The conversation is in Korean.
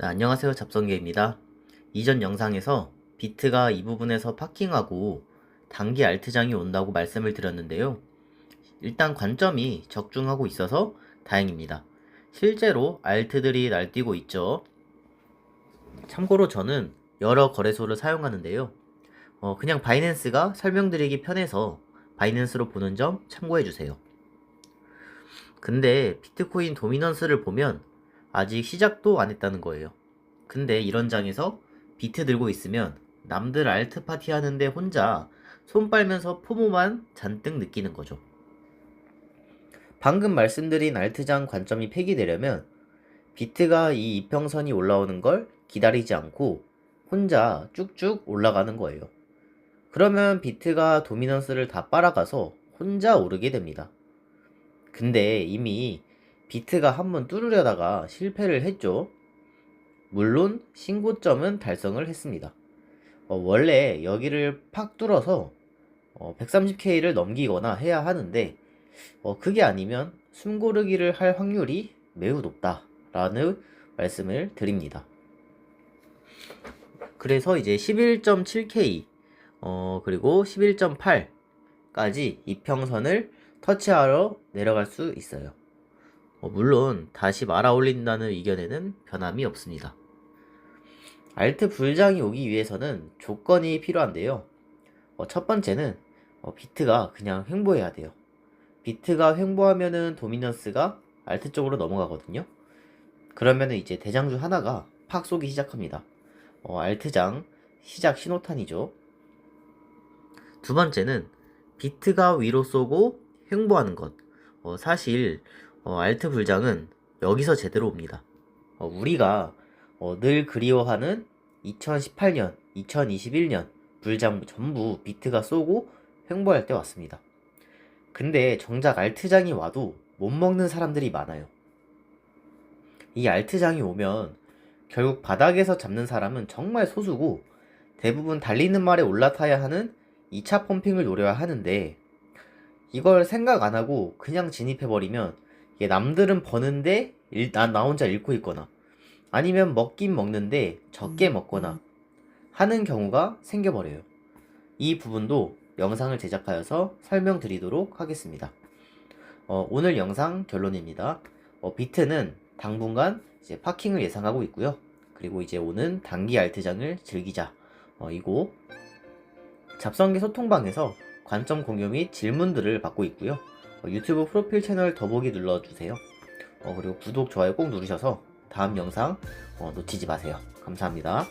네, 안녕하세요 잡성계입니다. 이전 영상에서 비트가 이 부분에서 파킹하고 단기 알트장이 온다고 말씀을 드렸는데요. 일단 관점이 적중하고 있어서 다행입니다. 실제로 알트들이 날뛰고 있죠. 참고로 저는 여러 거래소를 사용하는데요. 어, 그냥 바이낸스가 설명드리기 편해서 바이낸스로 보는 점 참고해주세요. 근데 비트코인 도미넌스를 보면 아직 시작도 안 했다는 거예요. 근데 이런 장에서 비트 들고 있으면 남들 알트 파티 하는데 혼자 손 빨면서 포모만 잔뜩 느끼는 거죠. 방금 말씀드린 알트장 관점이 폐기되려면 비트가 이 이평선이 올라오는 걸 기다리지 않고 혼자 쭉쭉 올라가는 거예요. 그러면 비트가 도미넌스를 다 빨아가서 혼자 오르게 됩니다. 근데 이미 비트가 한번 뚫으려다가 실패를 했죠. 물론 신고점은 달성을 했습니다. 어, 원래 여기를 팍 뚫어서 130K를 넘기거나 해야 하는데 어, 그게 아니면 숨고르기를 할 확률이 매우 높다라는 말씀을 드립니다. 그래서 이제 11.7K 어, 그리고 11.8까지 이평선을 터치하러 내려갈 수 있어요. 어, 물론 다시 말아 올린다는 의견에는 변함이 없습니다. 알트 불장이 오기 위해서는 조건이 필요한데요. 어, 첫 번째는 어, 비트가 그냥 횡보해야 돼요. 비트가 횡보하면은 도미넌스가 알트 쪽으로 넘어가거든요. 그러면은 이제 대장주 하나가 팍 쏘기 시작합니다. 어, 알트장 시작 신호탄이죠. 두 번째는 비트가 위로 쏘고 횡보하는 것. 어, 사실 어, 알트 불장은 여기서 제대로 옵니다. 어, 우리가 어, 늘 그리워하는 2018년, 2021년 불장 전부 비트가 쏘고 횡보할 때 왔습니다. 근데 정작 알트장이 와도 못 먹는 사람들이 많아요. 이 알트장이 오면 결국 바닥에서 잡는 사람은 정말 소수고 대부분 달리는 말에 올라타야 하는 2차 펌핑을 노려야 하는데 이걸 생각 안 하고 그냥 진입해버리면 남들은 버는데 일, 나, 나 혼자 잃고 있거나 아니면 먹긴 먹는데 적게 먹거나 하는 경우가 생겨버려요. 이 부분도 영상을 제작하여서 설명드리도록 하겠습니다. 어, 오늘 영상 결론입니다. 어, 비트는 당분간 이제 파킹을 예상하고 있고요. 그리고 이제 오는 단기 알트장을 즐기자. 어, 이고 잡성계 소통방에서 관점 공유 및 질문들을 받고 있고요. 어, 유튜브 프로필 채널 더보기 눌러주세요. 어, 그리고 구독, 좋아요 꼭 누르셔서 다음 영상 어, 놓치지 마세요. 감사합니다.